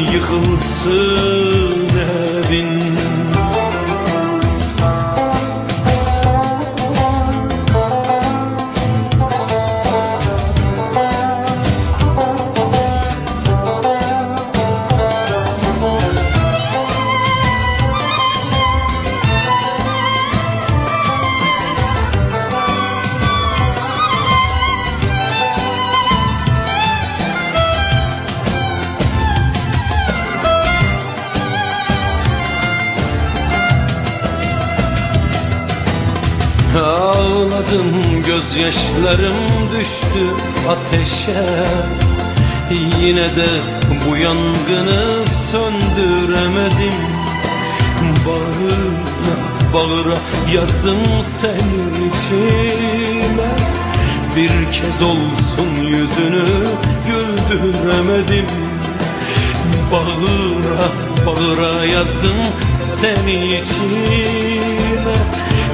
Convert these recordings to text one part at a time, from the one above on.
Yıkılsın evin Ağladım gözyaşlarım düştü ateşe. Yine de bu yangını söndüremedim. Bağıra bağıra yazdım senin içime. Bir kez olsun yüzünü güldüremedim. Bağıra bağıra yazdım seni içime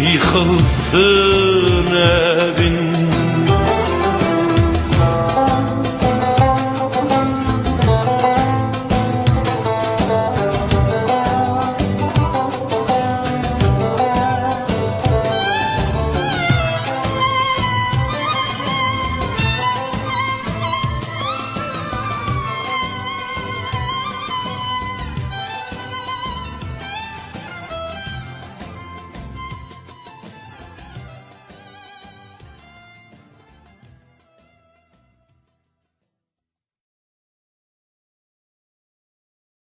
Yıkılsın evin